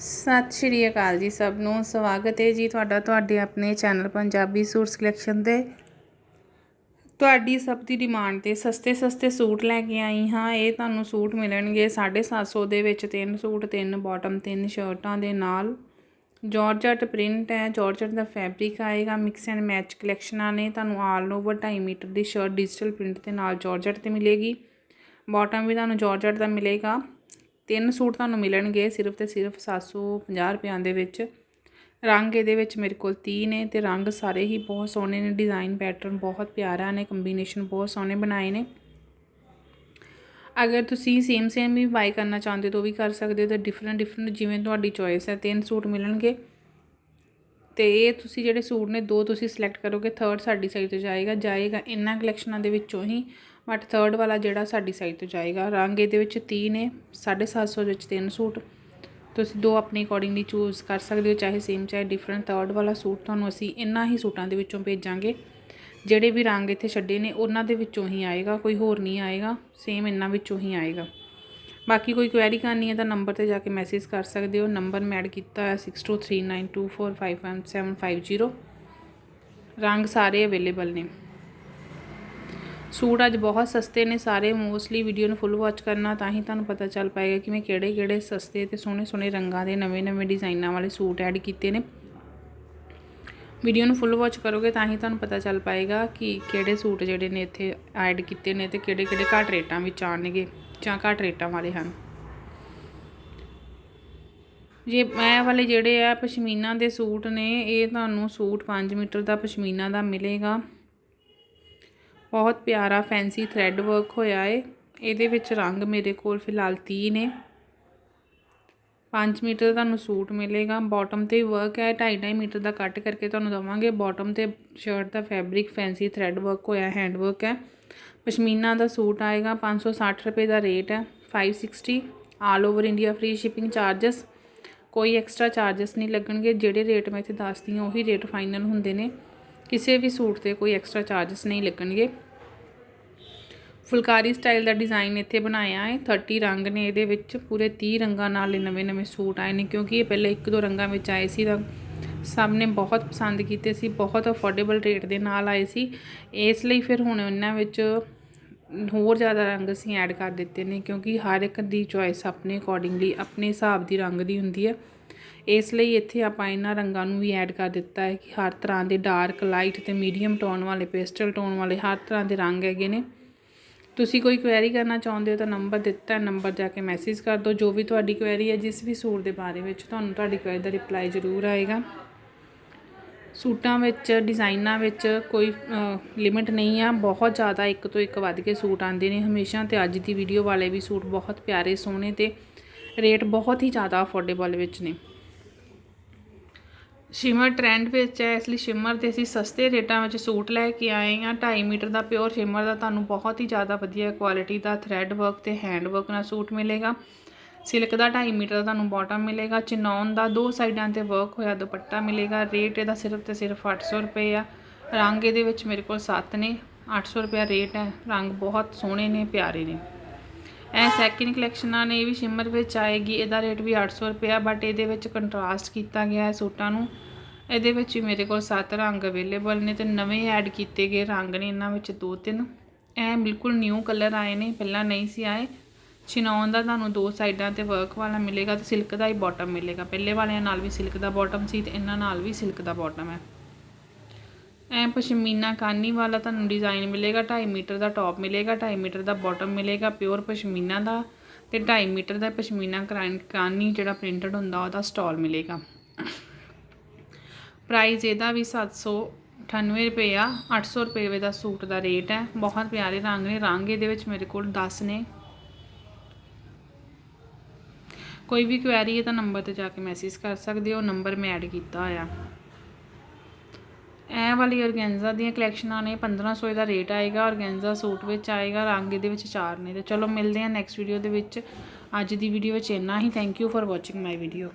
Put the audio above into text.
ਸਤਿ ਸ਼੍ਰੀ ਅਕਾਲ ਜੀ ਸਭ ਨੂੰ। ਸਵਾਗਤ ਹੈ ਜੀ ਤੁਹਾਡਾ ਤੁਹਾਡੇ ਆਪਣੇ ਚੈਨਲ ਪੰਜਾਬੀ ਸੂਟ ਕਲੈਕਸ਼ਨ ਤੇ। ਤੁਹਾਡੀ ਸਭ ਦੀ ਡਿਮਾਂਡ ਤੇ ਸਸਤੇ ਸਸਤੇ ਸੂਟ ਲੈ ਕੇ ਆਈ ਹਾਂ। ਇਹ ਤੁਹਾਨੂੰ ਸੂਟ ਮਿਲਣਗੇ 750 ਦੇ ਵਿੱਚ। ਤਿੰਨ ਸੂਟ, ਤਿੰਨ ਬਾਟਮ ਤਿੰਨ ਸ਼ਰਟਾਂ ਦੇ ਨਾਲ। ਜਾਰਜਟ ਪ੍ਰਿੰਟ ਹੈ। ਜਾਰਜਟ ਦਾ ਫੈਬਰਿਕ ਆਏਗਾ। ਮਿਕਸ ਐਂਡ ਮੈਚ ਕਲੈਕਸ਼ਨਾਂ ਨੇ ਤੁਹਾਨੂੰ ਆਲ ਓਵਰ 2.5 ਮੀਟਰ ਦੀ ਸ਼ਰਟ ਡਿਜੀਟਲ ਪ੍ਰਿੰਟ ਦੇ ਨਾਲ ਜਾਰਜਟ ਤੇ ਮਿਲੇਗੀ। ਬਾਟਮ ਵੀ ਤੁਹਾਨੂੰ ਜਾਰਜਟ ਦਾ ਮਿਲੇਗਾ। ਤਿੰਨ ਸੂਟ ਤੁਹਾਨੂੰ ਮਿਲਣਗੇ ਸਿਰਫ ਤੇ ਸਿਰਫ 750 ਰੁਪਿਆਂ ਦੇ ਵਿੱਚ। ਰੰਗ ਇਹਦੇ ਵਿੱਚ ਮੇਰੇ ਕੋਲ 30 ਨੇ ਤੇ ਰੰਗ ਸਾਰੇ ਹੀ ਬਹੁਤ ਸੋਹਣੇ ਨੇ ਡਿਜ਼ਾਈਨ ਪੈਟਰਨ ਬਹੁਤ ਪਿਆਰਾ ਨੇ ਕੰਬੀਨੇਸ਼ਨ ਬਹੁਤ ਸੋਹਣੇ ਬਣਾਏ ਨੇ। ਅਗਰ ਤੁਸੀਂ ਸੇਮ ਸੇਮ ਵੀ ਬਾਈ ਕਰਨਾ ਚਾਹੁੰਦੇ ਤਾਂ ਵੀ ਕਰ ਸਕਦੇ ਹੋ, ਤੇ ਡਿਫਰੈਂਟ ਡਿਫਰੈਂਟ ਜਿਵੇਂ ਤੁਹਾਡੀ ਚੋਇਸ ਹੈ, ਤਿੰਨ ਸੂਟ ਮਿਲਣਗੇ। ਤੇ ਇਹ ਤੁਸੀਂ ਜਿਹੜੇ ਸੂਟ ਨੇ, ਦੋ ਤੁਸੀਂ ਸਿਲੈਕਟ ਕਰੋਗੇ ਥਰਡ ਸਾਡੀ ਸਾਈਡ ਤੋਂ ਜਾਏਗਾ ਜਾਏਗਾ ਇਹਨਾਂ ਕਲੈਕਸ਼ਨਾਂ ਦੇ ਵਿੱਚੋਂ ਹੀ। ਬਟ ਥਰਡ ਵਾਲਾ ਜਿਹੜਾ ਸਾਡੀ ਸਾਈਡ ਤੋਂ ਜਾਏਗਾ, ਰੰਗ ਇਹਦੇ ਵਿੱਚ 30 ਨੇ 750 ਵਿੱਚ ਤਿੰਨ ਸੂਟ। ਤੁਸੀਂ ਦੋ ਆਪਣੇ ਅਕੋਰਡਿੰਗਲੀ ਚੂਜ਼ ਕਰ ਸਕਦੇ ਹੋ, ਚਾਹੇ ਸੇਮ ਚਾਹੇ ਡਿਫਰੈਂਟ ਥਰਡ ਵਾਲਾ ਸੂਟ ਤੁਹਾਨੂੰ ਅਸੀਂ ਇੰਨਾ ਹੀ ਸੂਟਾਂ ਦੇ ਵਿੱਚੋਂ ਭੇਜਾਂਗੇ, ਜਿਹੜੇ ਵੀ ਰੰਗ ਇੱਥੇ ਛੱਡੇ ਨੇ, ਉਹਨਾਂ ਦੇ ਵਿੱਚੋਂ ਹੀ ਆਏਗਾ, ਕੋਈ ਹੋਰ ਨਹੀਂ ਆਏਗਾ ਸੇਮ ਇੰਨਾ ਵਿੱਚੋਂ ਹੀ ਆਏਗਾ। ਬਾਕੀ ਕੋਈ ਕੁਐਰੀ ਕਰਨੀ ਹੈ ਤਾਂ ਨੰਬਰ ਤੇ ਜਾ ਕੇ ਮੈਸੇਜ ਕਰ ਸਕਦੇ ਹੋ। ਨੰਬਰ ਮੈਂ ਐਡ ਕੀਤਾ ਹੈ 6239245150 ਰੰਗ ਸਾਰੇ ਅਵੇਲੇਬਲ ਨੇ। ਸੂਟ ਅੱਜ ਬਹੁਤ ਸਸਤੇ ਨੇ, ਸਾਰੇ ਮੋਸਟਲੀ ਵੀਡੀਓ ਨੂੰ ਫੁੱਲ ਵਾਚ ਕਰਨਾ, ਤਾਂ ਹੀ ਤੁਹਾਨੂੰ ਪਤਾ ਚੱਲ ਪਾਏਗਾ ਕਿ ਮੈਂ ਕਿਹੜੇ ਕਿਹੜੇ ਸਸਤੇ ਤੇ ਸੋਹਣੇ ਸੋਹਣੇ ਰੰਗਾਂ ਦੇ, ਨਵੇਂ ਨਵੇਂ ਡਿਜ਼ਾਈਨਾਂ ਵਾਲੇ ਸੂਟ ਐਡ ਕੀਤੇ ਨੇ। ਵੀਡੀਓ ਨੂੰ ਫੁੱਲ ਵਾਚ ਕਰੋਗੇ, ਤਾਂ ਹੀ ਤੁਹਾਨੂੰ ਪਤਾ ਚੱਲ ਪਾਏਗਾ ਕਿ ਕਿਹੜੇ ਸੂਟ ਜਿਹੜੇ ਨੇ ਇੱਥੇ ਐਡ ਕੀਤੇ ਨੇ ਤੇ ਕਿਹੜੇ ਕਿਹੜੇ ਘੱਟ ਰੇਟਾਂ ਵਿੱਚ ਆਣਗੇ ਜਾਂ ਘੱਟ ਰੇਟਾਂ ਵਾਲੇ ਹਨ। ਜੇ ਮੈਂ ਵਾਲੇ ਜਿਹੜੇ ਆ ਪਸ਼ਮੀਨਾ ਦੇ ਸੂਟ ਨੇ, ਇਹ ਤੁਹਾਨੂੰ ਸੂਟ 5 ਮੀਟਰ ਦਾ ਪਸ਼ਮੀਨਾ ਦਾ ਮਿਲੇਗਾ। ਬਹੁਤ ਪਿਆਰਾ ਫੈਂਸੀ ਥਰੈਡ ਵਰਕ ਹੋਇਆ ਹੈ ਇਹਦੇ ਵਿੱਚ ਰੰਗ ਮੇਰੇ ਕੋਲ ਫਿਲਹਾਲ 30 ਨੇ। 5 ਮੀਟਰ ਤੁਹਾਨੂੰ ਸੂਟ ਮਿਲੇਗਾ। ਬਾਟਮ ਤੇ ਵਰਕ ਹੈ। 2.5 ਮੀਟਰ ਦਾ ਕੱਟ ਕਰਕੇ ਤੁਹਾਨੂੰ ਦਵਾਂਗੇ। ਬਾਟਮ ਤੇ ਸ਼ਰਟ ਦਾ ਫੈਬਰਿਕ ਫੈਂਸੀ ਥਰੈਡ ਵਰਕ ਹੋਇਆ ਹੈਂਡ ਵਰਕ ਹੈ। ਪਸ਼ਮੀਨਾ ਦਾ ਸੂਟ ਆਏਗਾ। 560 ਰੁਪਏ ਦਾ ਰੇਟ ਹੈ। 560 all over India free shipping charges ਕੋਈ ਐਕਸਟਰਾ ਚਾਰजेस ਨਹੀਂ ਲੱਗਣਗੇ। ਜਿਹੜੇ ਰੇਟ ਮੈਂ ਇੱਥੇ ਦੱਸਦੀ ਹਾਂ, ਉਹੀ ਰੇਟ ਫਾਈਨਲ ਹੁੰਦੇ ਨੇ। ਕਿਸੇ ਵੀ ਸੂਟ ਤੇ ਕੋਈ ਐਕਸਟਰਾ ਚਾਰजेस ਨਹੀਂ ਲੱਗਣਗੇ। ਫੁਲਕਾਰੀ ਸਟਾਈਲ ਦਾ ਡਿਜ਼ਾਈਨ ਇੱਥੇ ਬਣਾਇਆ ਹੈ। 30 ਰੰਗ ਨੇ ਇਹਦੇ ਵਿੱਚ। ਪੂਰੇ 30 ਰੰਗਾਂ ਨਾਲ ਇਹ ਨਵੇਂ ਨਵੇਂ ਸੂਟ ਆਏ ਨੇ ਕਿਉਂਕਿ ਇਹ ਪਹਿਲੇ ਇੱਕ ਦੋ ਰੰਗਾਂ ਵਿੱਚ ਆਏ ਸੀ ਤਾਂ ਸਭ ਨੇ ਬਹੁਤ ਪਸੰਦ ਕੀਤੇ ਸੀ, ਬਹੁਤ ਅਫੋਰਡੇਬਲ ਰੇਟ ਦੇ ਨਾਲ ਆਏ ਸੀ। ਇਸ ਲਈ ਫਿਰ ਹੁਣ ਇਹਨਾਂ ਵਿੱਚ ਹੋਰ ਜ਼ਿਆਦਾ ਰੰਗ ਅਸੀਂ ਐਡ ਕਰ ਦਿੱਤੇ ਨੇ ਕਿਉਂਕਿ ਹਰ ਇੱਕ ਦੀ ਚੋਇਸ ਆਪਣੇ ਅਕੋਰਡਿੰਗਲੀ ਆਪਣੇ ਹਿਸਾਬ ਦੀ ਰੰਗ ਦੀ ਹੁੰਦੀ ਹੈ। ਇਸ ਲਈ ਇੱਥੇ ਆਪਾਂ ਇਹਨਾਂ ਰੰਗਾਂ ਨੂੰ ਵੀ ਐਡ ਕਰ ਦਿੱਤਾ ਹੈ ਕਿ ਹਰ ਤਰ੍ਹਾਂ ਦੇ ਡਾਰਕ ਲਾਈਟ ਤੇ ਮੀਡੀਅਮ ਟੋਨ ਵਾਲੇ ਪੇਸਟਲ ਟੋਨ ਵਾਲੇ ਹਰ ਤਰ੍ਹਾਂ ਦੇ ਰੰਗ ਹੈਗੇ ਨੇ। ਤੁਸੀਂ ਕੋਈ ਕੁਐਰੀ ਕਰਨਾ ਚਾਹੁੰਦੇ ਹੋ ਤਾਂ ਨੰਬਰ ਦਿੱਤਾ ਹੈ ਨੰਬਰ ਜਾ ਕੇ ਮੈਸੇਜ ਕਰ ਦਿਓ। ਜੋ ਵੀ ਤੁਹਾਡੀ ਕੁਐਰੀ ਹੈ, ਜਿਸ ਵੀ ਸੂਟ ਦੇ ਬਾਰੇ ਵਿੱਚ ਤੁਹਾਨੂੰ ਤੁਹਾਡੀ ਕੁਐਰੀ ਦਾ ਰਿਪਲਾਈ ਜ਼ਰੂਰ ਆਏਗਾ। ਸੂਟਾਂ ਵਿੱਚ ਡਿਜ਼ਾਈਨਾਂ ਵਿੱਚ ਕੋਈ ਲਿਮਿਟ ਨਹੀਂ ਆ। ਬਹੁਤ ਜ਼ਿਆਦਾ ਇੱਕ ਤੋਂ ਇੱਕ ਵੱਧ ਕੇ ਸੂਟ ਆਉਂਦੇ ਨੇ। ਹਮੇਸ਼ਾ ਤੇ ਅੱਜ ਦੀ ਵੀਡੀਓ ਵਾਲੇ ਵੀ ਸੂਟ ਬਹੁਤ ਪਿਆਰੇ, ਸੋਹਣੇ ਤੇ ਰੇਟ ਬਹੁਤ ਹੀ ਜ਼ਿਆਦਾ ਅਫੋਰਡੇਬਲ ਵਿੱਚ ਨੇ। ਸ਼ਿਮਰ ਟ੍ਰੈਂਡ ਵਿੱਚ ਹੈ, ਇਸ ਲਈ ਸ਼ਿਮਰ 'ਤੇ ਅਸੀਂ ਸਸਤੇ ਰੇਟਾਂ ਵਿੱਚ ਸੂਟ ਲੈ ਕੇ ਆਏ ਹਾਂ। 2.5 ਮੀਟਰ ਦਾ ਪਿਓਰ ਸ਼ਿਮਰ ਦਾ ਤੁਹਾਨੂੰ ਬਹੁਤ ਹੀ ਜ਼ਿਆਦਾ ਵਧੀਆ ਕੁਆਲਿਟੀ ਦਾ ਥ੍ਰੈਡ ਵਰਕ ਤੇ ਹੈਂਡ ਵਰਕ ਨਾਲ ਸੂਟ ਮਿਲੇਗਾ। ਸਿਲਕ ਦਾ 2.5 ਮੀਟਰ ਦਾ ਤੁਹਾਨੂੰ ਬਾਟਮ ਮਿਲੇਗਾ। ਚਨੌਨ ਦਾ ਦੋ ਸਾਈਡਾਂ ਤੇ ਵਰਕ ਹੋਇਆ ਦੁਪੱਟਾ ਮਿਲੇਗਾ। ਰੇਟ ਇਹਦਾ ਸਿਰਫ ਤੇ ਸਿਰਫ 800 ਰੁਪਏ ਆ। ਰੰਗ ਇਹਦੇ ਵਿੱਚ ਮੇਰੇ ਕੋਲ 7 ਨੇ 800 ਰੁਪਏ ਰੇਟ ਹੈ। ਰੰਗ ਬਹੁਤ ਸੋਹਣੇ ਨੇ, ਪਿਆਰੇ ਨੇ। ਇਹ ਸੈਕਿੰਡ ਕਲੈਕਸ਼ਨਾਂ ਨੇ ਇਹ ਵੀ ਸ਼ਿਮਰ ਵਿੱਚ ਆਏਗੀ, ਇਹਦਾ ਰੇਟ ਵੀ 800 ਰੁਪਏ ਬਟ ਇਹਦੇ ਵਿੱਚ ਕੰਟਰਾਸਟ ਕੀਤਾ ਗਿਆ ਹੈ ਸੂਟਾਂ ਨੂੰ। ਇਹਦੇ ਵਿੱਚ ਵੀ ਮੇਰੇ ਕੋਲ 7 ਰੰਗ ਅਵੇਲੇਬਲ ਨੇ ਤੇ ਨਵੇਂ ਐਡ ਕੀਤੇ ਗਏ ਰੰਗ ਨੇ ਇਹਨਾਂ ਵਿੱਚ ਦੋ ਤਿੰਨ। ਇਹ ਬਿਲਕੁਲ ਨਿਊ ਕਲਰ ਆਏ ਨੇ, ਪਹਿਲਾਂ ਨਹੀਂ ਸੀ ਆਏ। ਚਿਨੌਨ ਦਾ ਤੁਹਾਨੂੰ ਦੋ ਸਾਈਡਾਂ ਤੇ ਵਰਕ ਵਾਲਾ ਮਿਲੇਗਾ ਤੇ ਸਿਲਕ ਦਾ ਹੀ ਬਾਟਮ ਮਿਲੇਗਾ। ਪਹਿਲੇ ਵਾਲਿਆਂ ਨਾਲ ਵੀ ਸਿਲਕ ਦਾ ਬਾਟਮ ਸੀ ਤੇ ਇਹਨਾਂ ਨਾਲ ਵੀ ਸਿਲਕ ਦਾ ਬਾਟਮ ਹੈ। ਐ ਪਸ਼ਮੀਨਾ ਕਾਨੀ ਵਾਲਾ ਤੁਹਾਨੂੰ ਡਿਜ਼ਾਈਨ ਮਿਲੇਗਾ 2.5 ਮੀਟਰ ਦਾ ਟੌਪ ਮਿਲੇਗਾ 2.5 ਮੀਟਰ ਦਾ ਬਾਟਮ ਮਿਲੇਗਾ ਪਿਓਰ ਪਸ਼ਮੀਨਾ ਦਾ ਤੇ 2.5 ਮੀਟਰ ਦਾ ਪਸ਼ਮੀਨਾ ਕਾਨੀ ਜਿਹੜਾ ਪ੍ਰਿੰਟਡ ਹੁੰਦਾ ਉਹਦਾ ਸਟਾਲ ਮਿਲੇਗਾ। ਪ੍ਰਾਈਸ ਇਹਦਾ ਵੀ 798 ਰੁਪਏ ਆ 800 ਰੁਪਏ ਦਾ ਸੂਟ ਦਾ ਰੇਟ ਹੈ, ਬਹੁਤ ਪਿਆਰੇ ਰੰਗ ਨੇ, ਰੰਗ ਇਹਦੇ ਵਿੱਚ ਮੇਰੇ ਕੋਲ 10 ਨੇ। ਕੋਈ ਵੀ ਕੁਐਰੀ ਹੈ ਤਾਂ ਨੰਬਰ ਤੇ ਜਾ ਕੇ ਮੈਸੇਜ ਕਰ ਸਕਦੇ ਹੋ ਨੰਬਰ ਮੈਂ ਐਡ ਕੀਤਾ ਹੋਇਆ। ਇਹ ਵਾਲੀ ਆਰਗੈਂਜ਼ਾ ਦੀਆਂ ਕਲੈਕਸ਼ਨਾਂ ਨੇ 1500 ਦਾ ਰੇਟ ਆਏਗਾ ਆਰਗੈਂਜ਼ਾ ਸੂਟ ਵਿੱਚ ਆਏਗਾ, ਰੰਗ ਇਹਦੇ ਵਿੱਚ ਚਾਰ ਨੇ। ਤੇ ਚਲੋ ਮਿਲਦੇ ਹਾਂ ਨੈਕਸਟ ਵੀਡੀਓ ਦੇ ਵਿੱਚ। ਅੱਜ ਦੀ ਵੀਡੀਓ ਵਿੱਚ ਇੰਨਾ ਹੀ। Thank you for watching my video